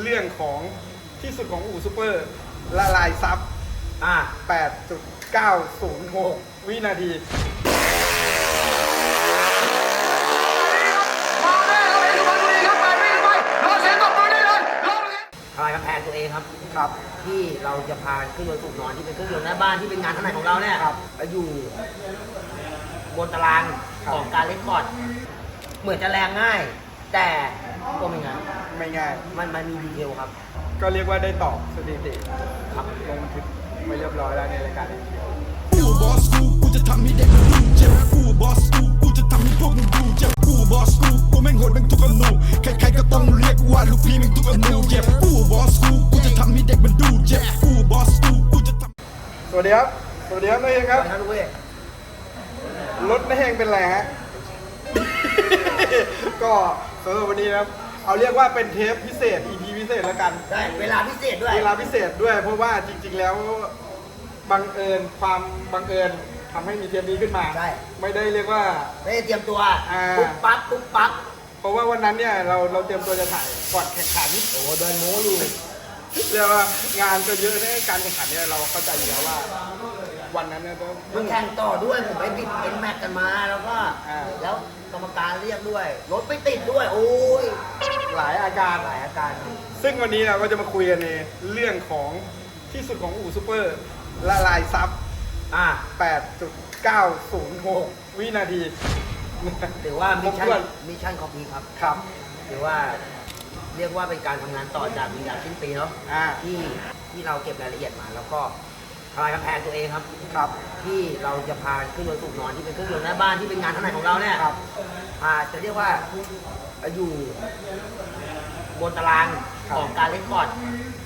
เรื่องของที่สุดของอู่ซูเปอร์ละลายซับอ่า8.906 วินาทีมาแน่เราเห็นสุพรรณบุรีครับแปดวิ่งไปรอเสียงตบมือได้เลยรอเสียงทลายกำแพงตัวเองครับ ครับ ที่เราจะพาขึ้นรถสูบนอนที่เป็นเครื่องยนต์หน้าบ้านที่เป็นงานข้างในของเราเนี่ยครับอยู่บนตารางครับของการเล่นคอร์ดเหมือนจะแรงง่าย แต่ ก็ไม่ง่ายไม่ง่าย มันมันมีดีเทลครับ ก็เรียกว่าได้ตอบสถิติครับลงบันทึกไว้เรียบร้อยแล้วในรายการนี้กูบอสกูกูจะทำให้เด็กมันดูเจ็บกูบอสกูกูจะทำให้พวกมึงดูเจ็บกูบอสกูกูแม่งโหดแม่งทุกอนูใครๆก็ต้องเรียกว่าลูกพี่แม่งทุกอนูเจ็บกูบอสกูกูจะทำให้เด็กมันดูเจ็บกูบอสกูกูจะทำสวัสดีครับสวัสดีครับนายเองครับครับทุกเว้ยรถนายเองเป็นไรฮะก็ สำหรับวันนี้นะครับเอาเรียกว่าเป็นเทปพิเศษ EP พิเศษแล้วกันได้เวลาพิเศษด้วย เวลาพิเศษด้วย เพราะว่าจริง ๆ แล้วบังเอิญความบังเอิญทำให้มีเทปนี้ขึ้นมาใช่ ไม่ได้เรียกว่า ไม่ได้เตรียมตัวอ่า ปุ๊บปั๊บปุ๊บปั๊บเพราะว่าวันนั้นเนี่ยเราเราเตรียมตัวจะถ่ายก่อนแข่งขันโอ้โหเดินโม้อยู่เรียกว่างานก็เยอะในการแข่งขันเนี่ยเราเข้าใจอยู่แล้วว่า วันนั้นเนี่ยต้องมันแข่งต่อด้วยผมไปบิดเป็นแม็กกันมาแล้วก็อ่าแล้วกรรมการเรียกด้วยรถไม่ติดด้วย โอ้ยหลายอาการหลายอาการ ซึ่งวันนี้เราก็จะมาคุยกันในเรื่องของที่สุดของอู่ซูเปอร์ละลายซับอ่า8.906 วินาทีหรือว่ามิชครบถ้วชั่นนมิชชั่นคอมพีครับครับหรือว่าเรียกว่าเป็นการทำงานต่อจากมีการสิ้นปีเนาะอ่าที่ที่เราเก็บรายละเอียดมาแล้วก็ ทลายกำแพงตัวเองครับ ครับ ที่เราจะพาขึ้นรถสูบนอนที่เป็นเครื่องยนต์หน้าบ้านที่เป็นงานข้างในของเราเนี่ยครับพาจะเรียกว่าอยู่บนตารางครับของการเล่นคอร์ด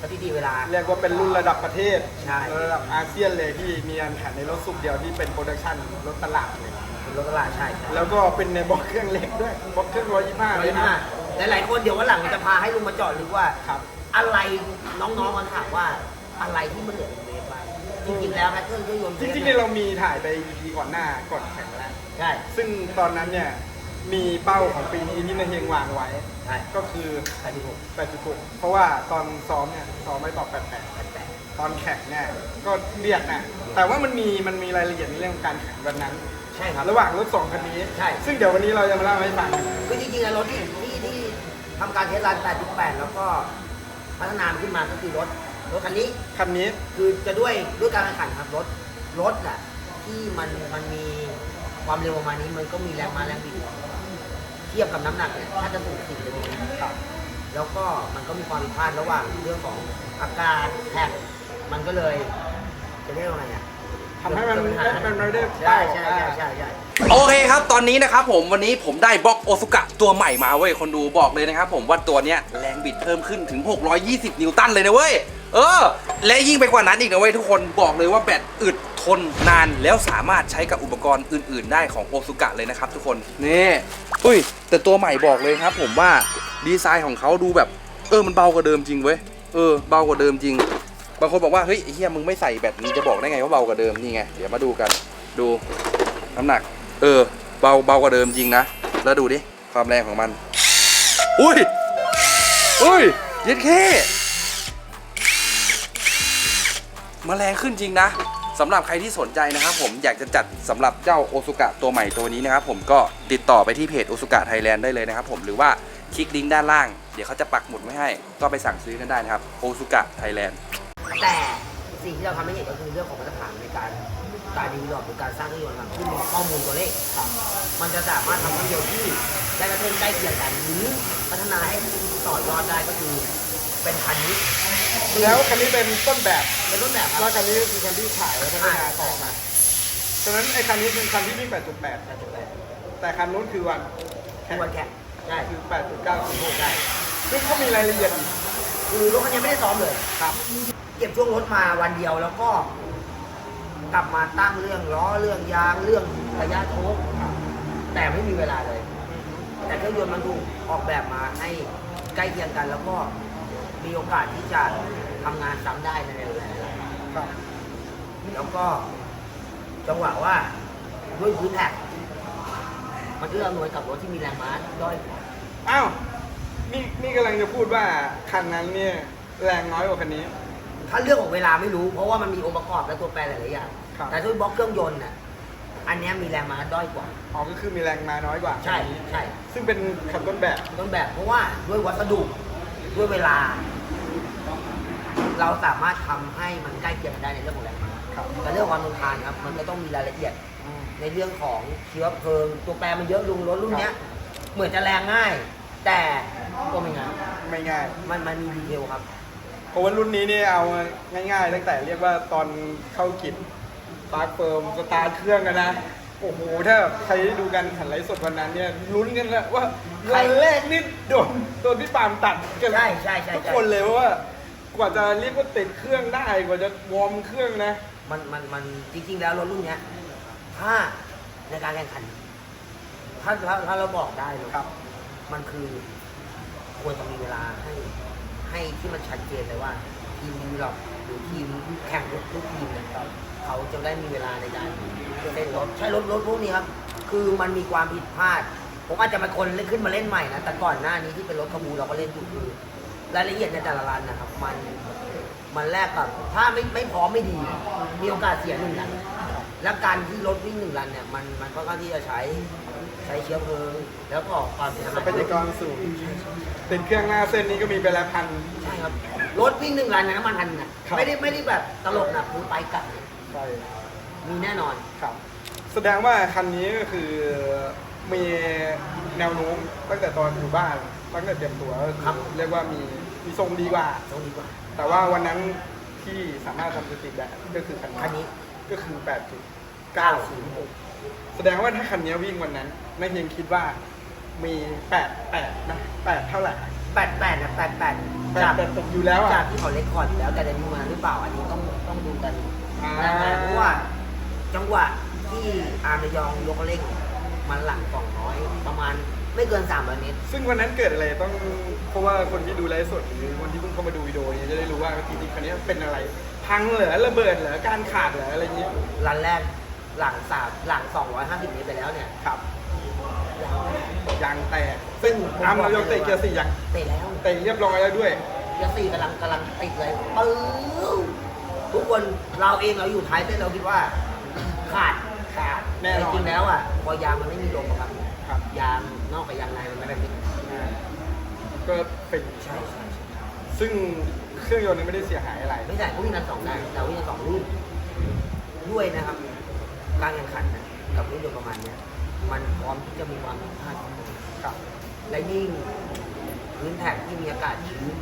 สถิติเวลา เรียกว่าเป็นรุ่นระดับประเทศ ใช่ ระดับอาเซียนเลยที่มีการแข่งในรถสุกเดียวที่เป็นโปรดักชันรถตลาดเลยเป็นรถตลาดใช่ใช่ แล้วก็เป็นในบล็อกเครื่องเล็กด้วยบล็อกเครื่องร้อยยี่ห้าเลยนะหลายๆคนเดี๋ยววันหลังจะพาให้ลุงมาเจอดหรือว่าครับอะไรน้องๆมันถามว่าอะไรที่มันเหลือในเวฟบ้าง จริงๆแล้วแพทเทิร์นเครื่องยนต์จริงๆเนี่ยเรามีถ่ายไป EP ก่อนหน้าก่อนแข่งแล้ว ใช่ ซึ่งตอนนั้นเนี่ย มีเป้าของปีนี้ที่นายเฮงวางไว้ ใช่ก็คือ แปดสิบหก8.6 เพราะว่าตอนซ้อมเนี่ย ซ้อมไม่ต่อแปดแปด88ตอนแข่งเนี่ย ก็เรียกนะ แต่ว่ามันมีมันมีรายละเอียดในเรื่องของการแข่งวันนั้น ใช่ครับ ระหว่างรถสองคันนี้ ใช่ ซึ่งเดี๋ยววันนี้เราจะมาเล่าให้ฟัง คือจริงๆแล้วรถที่ที่ที่ทำการเทสรัน8.8 แล้วก็พัฒนามันขึ้นมาก็คือรถ รถคันนี้คันนี้คือจะด้วยด้วยการแข่งขันครับรถรถอะที่มันมันมีความเร็วประมาณนี้มันก็มีแรงม้าแรงบิดเทียบกับน้ำหนักเนี่ยถ้าจะสูงสิบเลยครับแล้วก็มันก็มีความผิดพลาดระหว่างเรื่องของอาการแท็กมันก็เลยจะเรียกว่าไงอะทำให้มันเกิดปัญหามันไม่ได้ใช่ใช่ใช่ใช่ใช่โอเคครับตอนนี้นะครับผมวันนี้ผมได้บล็อกโอซุกะตัวใหม่มาเว้ยคนดูบอกเลยนะครับผมว่าตัวเนี้ยแรงบิดเพิ่มขึ้นถึง 620 นิวตันเลยนะเว้ย เออ และยิ่งไปกว่านั้นอีกนะเว้ยทุกคนบอกเลยว่าแบตอึดทนนานแล้วสามารถใช้กับอุปกรณ์อื่น ๆ ได้ของโอซุกะเลยนะครับทุกคนนี่อุ้ย แต่ตัวใหม่บอกเลยครับ ผมว่าดีไซน์ของเขาดูแบบ เออมันเบากว่าเดิมจริงเว้ยเออเบากว่าเดิมจริงบางคนบอกว่าเฮ้ยไอเฮียมึงไม่ใส่แบตมึงจะบอกได้ไงว่าเบากว่าเดิมนี่ไงเดี๋ยวมาดูกันดูน้ำหนัก เออ เบาเบากว่าเดิมจริงนะแล้วดูดิความแรงของมันอุ้ยอุ้ยย็ดแค่ มาแรงขึ้นจริงนะสำหรับใครที่สนใจนะครับผมอยากจะจัดสำหรับเจ้าโอซุกะตัวใหม่ตัวนี้นะครับผมก็ติดต่อไปที่เพจโอซุกะไทยแลนด์ได้เลยนะครับผมหรือว่าคลิกลิงก์ด้านล่าง เดี๋ยวเขาจะปักหมุดไว้ให้ ก็ไปสั่งซื้อกันได้นะครับโอซุกะไทยแลนด์แต่สิ่งที่เราทำให้เห็นก็คือเรื่องของมาตรฐานในการการดีลอปหรือการสร้างเครื่องยนต์ครับนข้อมูลตัวเลขครับมันจะสามารถทำเครื่องยนต์ที่ได้กระเทินใกล้เคียงกันหรือพัฒนาให้ต่อยอดได้ก็คือ เป็นคันนี้แล้วคันนี้เป็นต้นแบบเป็นต้นแบบคแล้รัวบคันนี้ก็คือคันที่ขายแล้วพัฒนาต่อมาฉะนั้นไอ้คันนี้เป็นคันที่วิ่ง8.8 แต่คันนู้นคือวันทุกวันแข่งใช่คือ 8.906ใช่ซึ่งเขามีรายละเอียดอีกคือรถคันนี้ไม่ได้ซ้อมเลย ครับ เก็บช่วงรถมาวันเดียวแล้วก็ กลับมาตั้งเรื่องล้อเรื่องยางเรื่องระยะโชคแต่ไม่มีเวลาเลย แต่เครื่องยนต์มันถูกออกแบบมาให้ใกล้เคียงกันแล้วก็ มีโอกาสที่จะทำงานซ้ำได้ในเวลาครับแล้วก็จังหวะว่าด้วยพื้นแท็กมันเอื้ออำนวยกับรถที่มีแรงม้าย่อยกว่าอ้าวนี่นี่กำลังจะพูดว่าคันนั้นเนี่ยแรงน้อยกว่าคันนี้ ถ้าเรื่องของเวลาไม่รู้ เพราะว่ามันมีองค์ประกอบและตัวแปรหลายๆอย่างครับ แต่ด้วยบล็อกเครื่องยนต์น่ะอันเนี้ยมีแรงม้าด้อยกว่า อ๋อก็คือมีแรงมาน้อยกว่าใช่คันนี้ใช่ซึ่งเป็นคันต้นแบบ ต้นแบบเพราะว่าด้วยวัสดุ ด้วยเวลา เราสามารถทำให้มันใกล้เคียงกันได้ในเรื่องของแรงม้าครับ แต่เรื่องความทนทานครับ มันก็ต้องมีรายละเอียดในเรื่องของเชื้อเพลิง ตัวแปรมันเยอะลุงรถรุ่นเนี้ย เหมือนจะแรงง่าย แต่ก็ไม่ง่ายไม่ง่าย มันมันมีดีเทลครับ เพราะว่ารุ่นนี้เนี่ยเอาง่ายๆ ตั้งแต่เรียกว่าตอนเข้ากิจปาร์คเฟิร์มสตาร์ทเครื่องกันนะ โอ้โหถ้าใครได้ดูกันหันไลฟ์สดวันนั้นเนี่ยลุ้นกันนะว่าใครวันแรกนี่โดนโดนพี่ปาล์มตัดกันใช่ใช่ใช่ทุกใช่คนเลยเพราะว่ากว่าจะเรียกว่าติดเครื่องได้กว่าจะวอร์มเครื่องนะ มันมันมันจริงๆแล้วรถรุ่นเนี้ยถ้าในการแข่งขันถ้าถ้าถ้าเราบอกได้เลยครับ มันคือควรจะมีเวลาให้ให้ที่มันชัดเจนเลยว่าทีมดีหรอกหรือทีมแข่งรถทุกทีมเนี่ย เขาจะได้มีเวลาในการเล่นรถใช่รถรถพวกนี้ครับ คือมันมีความผิดพลาด ผมอาจจะมาคนเล่นขึ้นมาเล่นใหม่นะแต่ก่อนหน้านี้ที่เป็นรถขบูเราก็เล่นอยู่คือรายละเอียดในแต่ละรันนะครับ มันมันแลกกับถ้าไม่ไม่พร้อมไม่ดี มีโอกาสเสียหนึ่งรันและการที่รถวิ่งหนึ่งรันเนี่ยมันมันค่อนข้างที่จะใช้ใช้เชื้อเพลิงแล้วก็ความเสียทรัหายพยากรสูงติดเครื่องหน้าเส้นนี้ก็มีไปแล้วพันใช่ครับรถวิ่งหนึ่งรันนะน้ำมันพันน่ะครับไม่ได้ไม่ได้แบบตลกนะคือไปกลับ ใช่มีแน่นอน ครับ แสดงว่าคันนี้ก็คือมีแนวโน้มตั้งแต่ตอนอยู่บ้านตั้งแต่เตรียมตัวก็อครับ เรียกว่ามีมีทรงดีกว่าตรงดีกว่าแต่ว่าวันนั้นที่สามารถทำสถิติได้ก็คือคันคันนี้ก็คือ 8.906 แสดงว่าถ้าคันนี้วิ่งวันนั้นนายเฮียงคิดว่ามี 8 8 นะ 8 เท่าไหร่แปดแปดนะแปดแปดแปจากดแปดตกอยู่แล้วจาอะกที่เขาเล็กคอร์ดอยู่แล้วแต่จะมีมาหรือเปล่าอันนี้ต้องต้องดูกันอ่า นะฮะเพราะว่าจังหวะที่อาร์มยองยกเร่งมันหลังกล่องน้อยประมาณไม่เกิน3 0 0เมตร ซึ่งวันนั้นเกิดอะไรต้องเพราะว่าคนที่ดูไลฟ์สดหรือคนที่เพิ่งเข้ามาดูวิดีโอเนี่ยจะได้รู้ว่าจริงๆคันนี้เป็นอะไร พังเหรอระเบิดเหรอการขาดเหรออะไรอย่างเงี้ยรันแรกหลังสามหลัง 250เมตรไปแล้วเนี่ยครับยางแตกซึ่งอ้ามเรายกเตะเกียร์สี่ยางเตะแล้วเตะเรียบร้อยแล้วด้วยเกียร์สี่กำลังกำลังติดเลยปื้อ ทุกคนเราเองเราอยู่ท้ายเต้นเราคิดว่า ขาดขาดแน่นอนจริงๆแล้วอะพอยางมันไม่มีลมอะครับ ครับ ยางนอกกับยางในมันไม่แบบนี้ก็เป็นใช่ใช่ใช่ซึ่งเครื่องยนต์ไม่ได้เสียหายอะไร ไม่ใช่เขาวิ่งกันสองได้แต่วิ่งกันสองรุ่นด้วยนะครับ การแข่งขันนะกับรุ่นยนต์ประมาณเนี้ยมันพร้อมที่จะมีความผิดพลาดครับ และยิ่งพื้นแท็กที่มีอากาศชื้น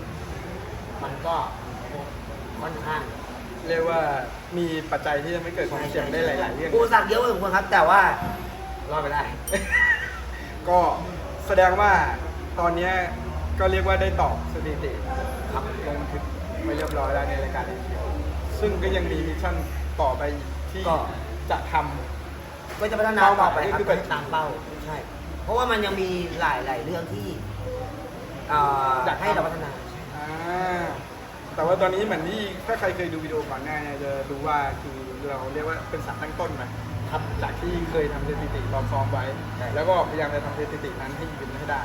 มันก็ค่อนข้าง เรียกว่ามีปัจจัยที่ทำให้เกิดความเสี่ยงได้หลาย ๆ เรื่องอุปสรรคเยอะพอสมควรครับ แต่ว่ารอดไปได้ ก็แสดงว่าตอนเนี้ยก็เรียกว่าได้ตอบสถิติครับลงบันทึกไปเรียบร้อยแล้วในรายการนี้ซึ่งก็ยังมีมิชชั่นต่อไปอีกที่ก็ จะทำ ก็จะพัฒนาต่อไปครับเป้าหมายนี่คือเป็นตามเป้าใช่ เพราะว่ามันยังมีหลายหลายๆเรื่องที่เอ่ออยากทำ ให้เราพัฒนา อ่า แต่ว่าตอนนี้เหมือนที่ถ้าใครเคยดูวิดีโอก่อนหน้าเนี่ยจะรู้ว่าคือเราเรียกว่าเป็นสารตั้งต้นมาครับจากที่เคยทำสถิติเราซ้อมไว้ ใช่ แล้วก็พยายามจะทำสถิตินั้นให้ยืนให้ได้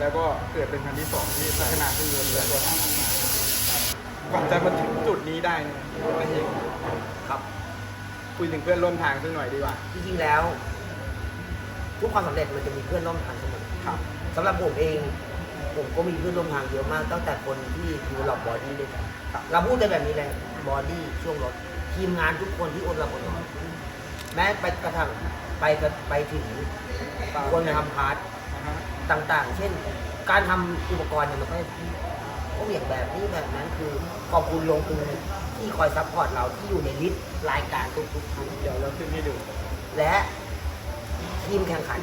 แล้วก็เกิดเป็นครั้งที่สองที่พัฒนาขึ้นเรื่อยๆตัวทางมากว่าจะมาถึงจุดนี้ได้เนี่ยนะเองครับ คุยถึงเพื่อนร่วมทางสักหน่อยดีกว่าจริงๆแล้ว ทุกความสำเร็จมันจะมีเพื่อนร่วมทางเสมอครับสำหรับผมเอง ผมก็มีเพื่อนร่วมทางเยอะมาก ตั้งแต่คนที่ดูหลอกบอดี้ด้วยกันครับเราพูดแต่แบบนี้เลยบอดี้ช่วงรถทีมงานทุกคนที่อดหลับอดนอนแม้ไปกระทั่งไปกระไปถึงคนทำพาร์ทอ่าฮะต่างๆ เช่น การทำอุปกรณ์เนี่ยมันก็ก็เหวี่ยงแบบนี้แบบนั้นคือขอบคุณลงคือที่คอยซัพพอร์ตเราที่อยู่ในลิสต์รายการทุกๆครั้งเดี๋ยวเราขึ้นให้ดู และทีมแข่งขัน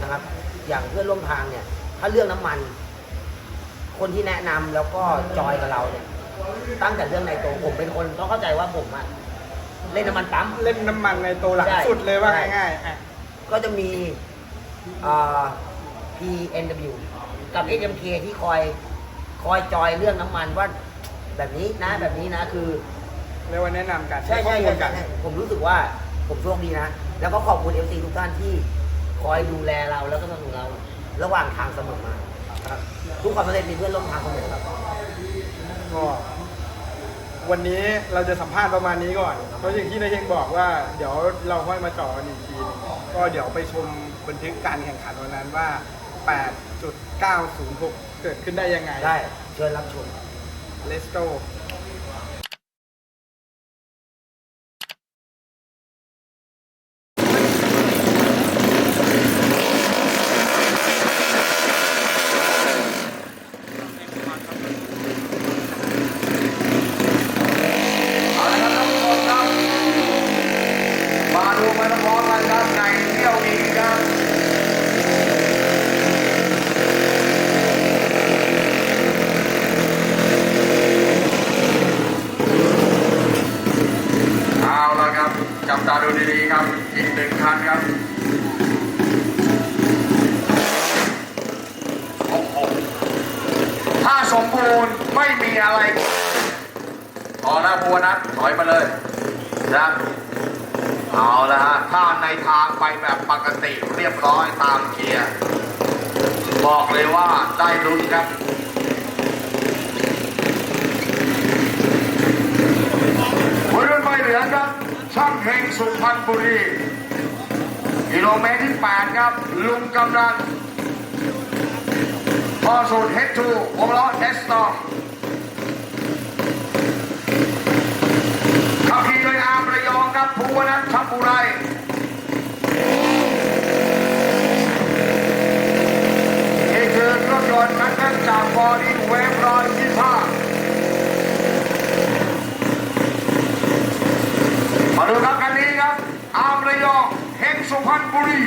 นะครับ อย่างเพื่อนร่วมทางเนี่ย ถ้าเรื่องน้ำมัน คนที่แนะนำแล้วก็จอยกับเราเนี่ย ตั้งแต่เรื่องในโตวผมเป็นคนต้องเข้าใจว่าผมอะเล่นน้ำมันปั๊ม เล่นน้ำมันในตัวหลังใช่สุดเลยว่าใช่ ง่ายๆอะก็จะมีเอ่อ PNW กับ SMK ที่คอยคอยจอยเรื่องน้ำมันว่าแบบนี้นะแบบนี้นะคือ เรียกว่าแนะนำกันใช่ข้อใช่มูลใช่กัน ใช่ผมรู้สึกว่าผมโชคดีนะ แล้วก็ขอบคุณ FC ทุกท่านที่คอยดูแลเราแล้วก็สนับสนุนเรา ระหว่างทางเสมอมาครับ ทุกความสำเร็จมีเพื่อนร่วมทางเสมอครับก็วันนี้เราจะสัมภาษณ์ประมาณนี้ก่อน เพราะอย่างที่นายเฮงบอกว่า เดี๋ยวเราค่อยมาเจาะกันอีกทีหนึ่งก็เดี๋ยวไปชมบันทึกการแข่งขันวันนั้นว่า 8.906 เกิดขึ้นได้ยังไง ได้ เชิญรับชม Let's go เอาละครับท่านผู้ชมครับ มาดูไปพร้อมๆกันครับในเที่ยวนี้ครับ เอาละครับ จับตาดูดีๆครับ อีกหนึ่งคันครับโอ้โหถ้าสมบูรณ์ไม่มีอะไรพอแล้วบัวนะถอยมาเลยนะ เอาละฮะถ้าในทางไปแบบปกติเรียบร้อยตามเกียร์ บอกเลยว่าได้ลุ้นครับวัยรุ่นใบเหลืองครับ ช่างเฮงสุพรรณบุรีกิโลเมตรที่ 8 ครับ ลุงกำนันพอสูตรเฮดทูวงล้อเทสตองขับขี่โดยอาร์มระยองครับภู วนัททัพบุไรนี่คือรถยนต์คันนั้นจากบอดี้เวฟรอยยี่ห้ามาดูครับคันนี้ครับ อาร์มระยองเฮงสุพรรณบุรี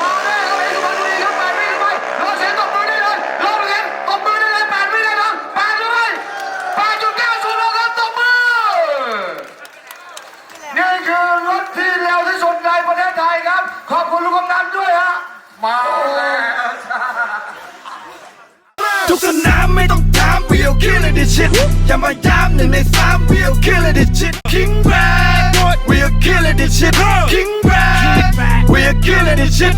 มาแน่ครับเฮงสุพรรณบุรีครับแปดวิไปรอเสียงตบมือได้เลยรอเสียงตบมือได้เลยแปดวิได้เลยแปดเลยแปดจุดเก้าศูนย์แล้วครับตบมือ นี่คือรถที่เร็วที่สุด ในประเทศไทยครับ ขอบคุณลุงกำนันด้วยฮะ มาแล้วทุกสนามไม่ต้องถาม we'll kill it this shit อย่ามาย้ำหนึ่งในสาม we'll kill it this shit King Brad we'll kill it this shit King Brad we'll kill it this shit